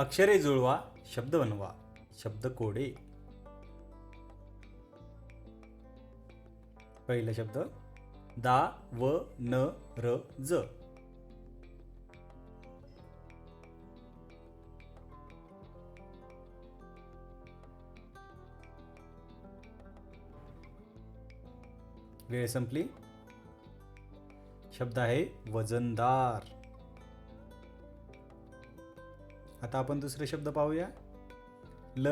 अक्षरे जुळवा शब्द बनवा शब्द कोडे. पहिला शब्द दा व न र ज. वेळ संपली. शब्द आहे वजनदार. आता आपण दुसरे शब्द पाहूया. ल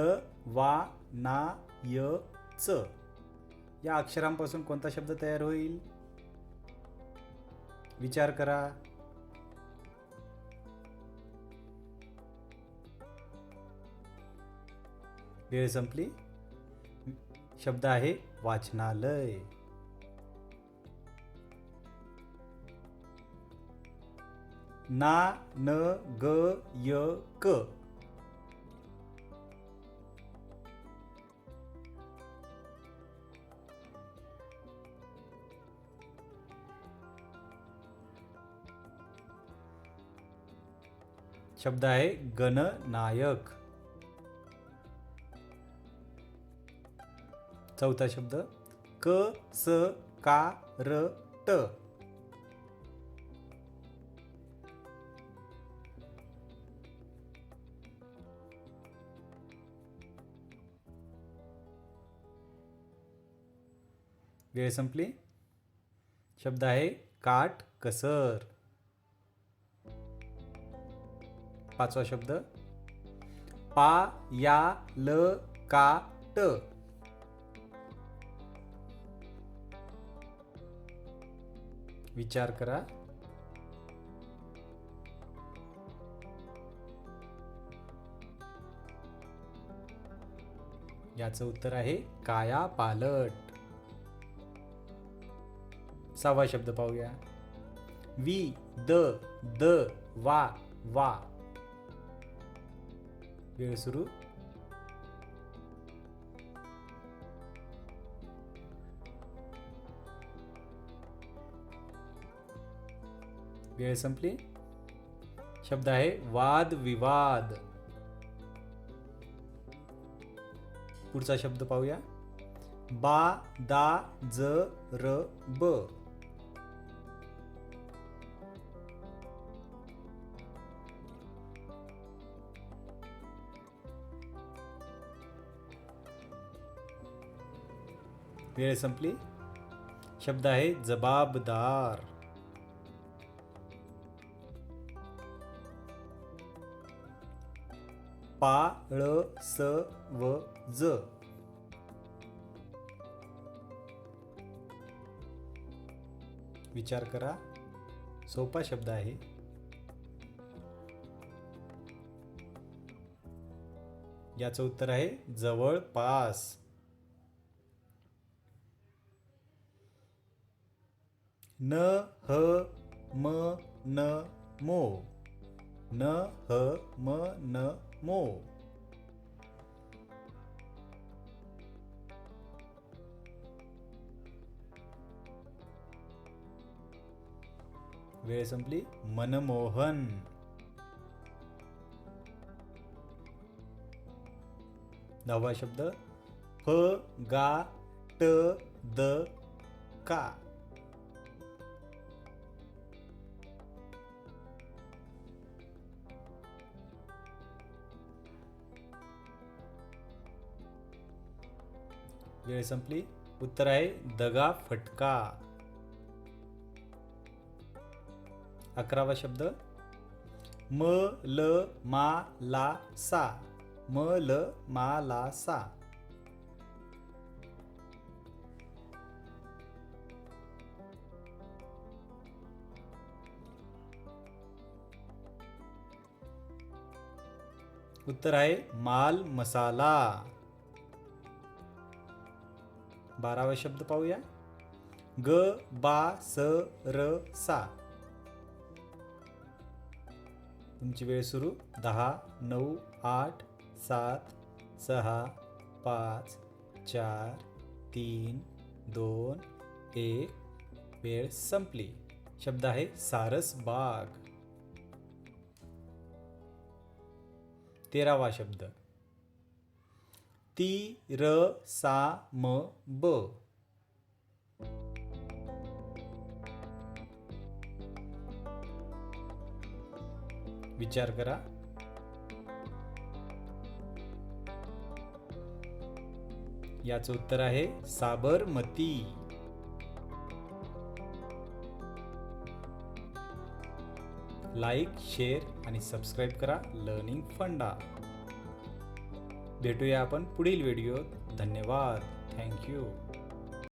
वा ना य च. या अक्षरांपासून कोणता शब्द तयार होईल? विचार करा. वेळ संपली. शब्द आहे वाचनालय. ना न ग य क. शब्द आहे गणनायक. चौथा शब्द क स का र ट. वेळ संपली. शब्द आहे काट कसर. पाचवा शब्द. पा या ल का ट. विचार करा. याचं उत्तर आहे काया पालट सहावा शब्द पाहूया वी द द वा वा. वेळ सुरू. वेळ संपली. शब्द आहे वाद विवाद. पुढचा शब्द पाहूया. बा दा ज र ब. वेळ संपली. शब्द आहे जबाबदार. पा ळ स व ज विचार करा. सोपा शब्द आहे. याचं उत्तर आहे जवळपास. न ह म न मो। न ह म न मो। वेळ संपली. मनमोहन. दहावा शब्द. फ गा ट द का. वेळ संपली. उत्तर आहे दगा फटका. अकरावा शब्द. म ल मा ला सा. म ल मा ला सा. उत्तर आहे माल मसाला. बारावा शब्द पाहूया. ग बा स र सा. तुमची वेळ सुरू. दहा नऊ आठ सात सहा पाच चार तीन दोन एक. वेळ संपली. शब्द आहे सारस बाग. तेरावा शब्द. ती र सा म ब. विचार करा. याचं उत्तर आहे साबरमती. लाईक शेअर आणि सबस्क्राईब करा. लर्निंग फंडा भेटूया आपण पुढील व्हिडिओत. धन्यवाद. थँक्यू.